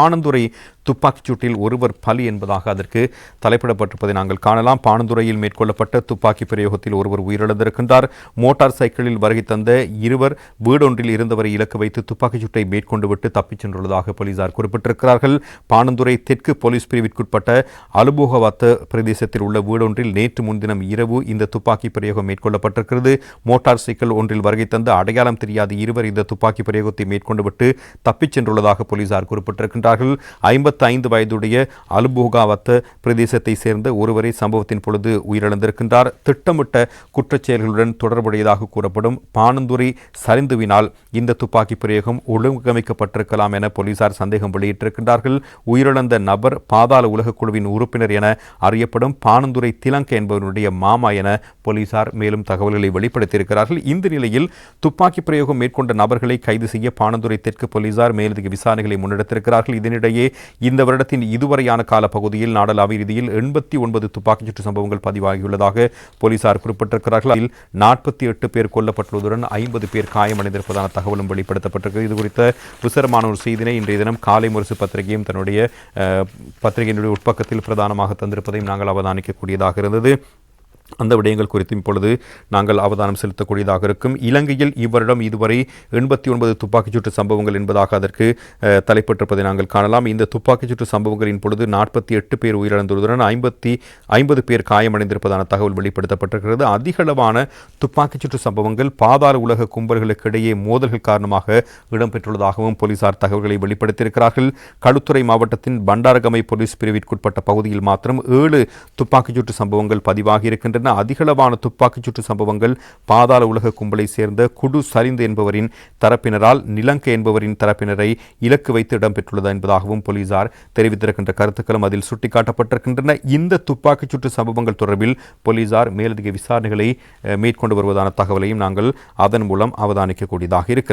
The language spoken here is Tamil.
ஆனந்துரை துப்பாக்கிச் சூட்டில் ஒருவர் பலி என்பதாக அதற்கு தலைப்பிடப்பட்டிருப்பதை நாங்கள் காணலாம். பானந்துறையில் மேற்கொள்ளப்பட்ட துப்பாக்கி பிரயோகத்தில் ஒருவர் உயிரிழந்திருக்கின்றார். மோட்டார் சைக்கிளில் வருகை தந்த இருவர் வீடொன்றில் இருந்தவரை இலக்கு வைத்து துப்பாக்கிச் சூட்டை மேற்கொண்டு விட்டு தப்பிச் சென்றுள்ளதாக போலீசார் குறிப்பிட்டிருக்கிறார்கள். பானந்துறை தெற்கு போலீஸ் பிரிவிற்குட்பட்ட அலுபோகவாத்த பிரதேசத்தில் உள்ள வீடொன்றில் நேற்று முன்தினம் இரவு இந்த துப்பாக்கி பிரயோகம் மேற்கொள்ளப்பட்டிருக்கிறது. மோட்டார் சைக்கிள் ஒன்றில் வருகை தந்த அடையாளம் தெரியாத இருவர் இந்த துப்பாக்கி பிரயோகத்தை மேற்கொண்டு விட்டு தப்பிச் சென்றுள்ளதாக போலீசார் குறிப்பிட்டிருக்கின்றார்கள். ஐம்பத்தி ஐந்து வயதுடைய அலுபோகாவத்த பிரதேசத்தை சேர்ந்த ஒருவரை சம்பவத்தின் பொழுது உயிரிழந்திருக்கின்றார். திட்டமிட்ட குற்றச்செயல்களுடன் தொடர்புடையதாக கூறப்படும் பானந்துறை சரிந்துவினால் இந்த துப்பாக்கி பிரயோகம் ஒழுங்கமைக்கப்பட்டிருக்கலாம் என போலீசார் சந்தேகம் வெளியிட்டிருக்கின்றார்கள். உயிரிழந்த நபர் பாதாள உலக குழுவின் உறுப்பினர் என அறியப்படும் பானந்துறை திலங்க என்பவருடைய மாமா என போலீசார் மேலும் தகவல்களை வெளிப்படுத்தியிருக்கிறார்கள். இந்த நிலையில் துப்பாக்கி பிரயோகம் மேற்கொண்ட நபர்களை கைது செய்ய பானந்துறை தெற்கு போலீசார் மேலதிக விசாரணைகளை முன்னெடுத்திருக்கிறார்கள். இதனிடையே இந்த வருடத்தின் இதுவரையான கால பகுதியில் நாடளாவிய ரீதியில் எண்பத்தி ஒன்பது துப்பாக்கிச் சூட்டு சம்பவங்கள் பதிவாகியுள்ளதாக போலீசார் குறிப்பிட்டிருக்கிறார்கள். அதில் நாற்பத்தி எட்டு பேர் கொல்லப்பட்டுள்ளதுடன் ஐம்பது பேர் காயமடைந்திருப்பதான தகவலும் வெளிப்படுத்தப்பட்டிருக்கிறது. இது குறித்த விசரமான ஒரு செய்தினை இன்றைய தினம் காலை முரசு பத்திரிகையும் தன்னுடைய பத்திரிகையினுடைய உட்பக்கத்தில் பிரதானமாக தந்திருப்பதையும் நாங்கள் அவதானிக்கக்கூடியதாக இருந்தது. அந்த விடயங்கள் குறித்தும் இப்பொழுது நாங்கள் அவதானம் செலுத்தக்கூடியதாக இருக்கும். இலங்கையில் இவ்வருடம் இதுவரை எண்பத்தி ஒன்பது துப்பாக்கிச்சூட்டு சம்பவங்கள் என்பதாக அதற்கு தலைப்பட்டிருப்பதை நாங்கள் காணலாம். இந்த துப்பாக்கிச்சூட்டு சம்பவங்களின் பொழுது நாற்பத்தி எட்டு பேர் உயிரிழந்துள்ளதுடன் ஐம்பத்தி ஐம்பது பேர் காயமடைந்திருப்பதான தகவல் வெளிப்படுத்தப்பட்டிருக்கிறது. அதிகளவான துப்பாக்கிச்சூட்டு சம்பவங்கள் பாதாள உலக கும்பல்களுக்கு இடையே மோதல்கள் காரணமாக இடம்பெற்றுள்ளதாகவும் போலீசார் தகவல்களை வெளிப்படுத்தியிருக்கிறார்கள். களுத்துறை மாவட்டத்தின் பண்டாரகமை போலீஸ் பிரிவிற்குட்பட்ட பகுதியில் மாத்திரம் ஏழு துப்பாக்கிச்சூட்டு சம்பவங்கள் பதிவாகியிருக்கின்றன. இருக்கின்றன அதிகளவான துப்பாக்கிச்சூட்டு சம்பவங்கள் பாதாள உலக கும்பலை சேர்ந்த குடு சரிந்து என்பவரின் தரப்பினரால் நிலங்க என்பவரின் தரப்பினரை இலக்கு வைத்து இடம்பெற்றுள்ளது என்பதாகவும் போலீசார் தெரிவித்திருக்கின்ற கருத்துக்களும் அதில் சுட்டிக்காட்டப்பட்டிருக்கின்றன. இந்த துப்பாக்கிச்சூட்டு சம்பவங்கள் தொடர்பில் போலீசார் மேலதிக விசாரணைகளை மேற்கொண்டு வருவதான தகவலையும் நாங்கள் அதன் மூலம் அவதானிக்கக்கூடியதாக இருக்கிறது.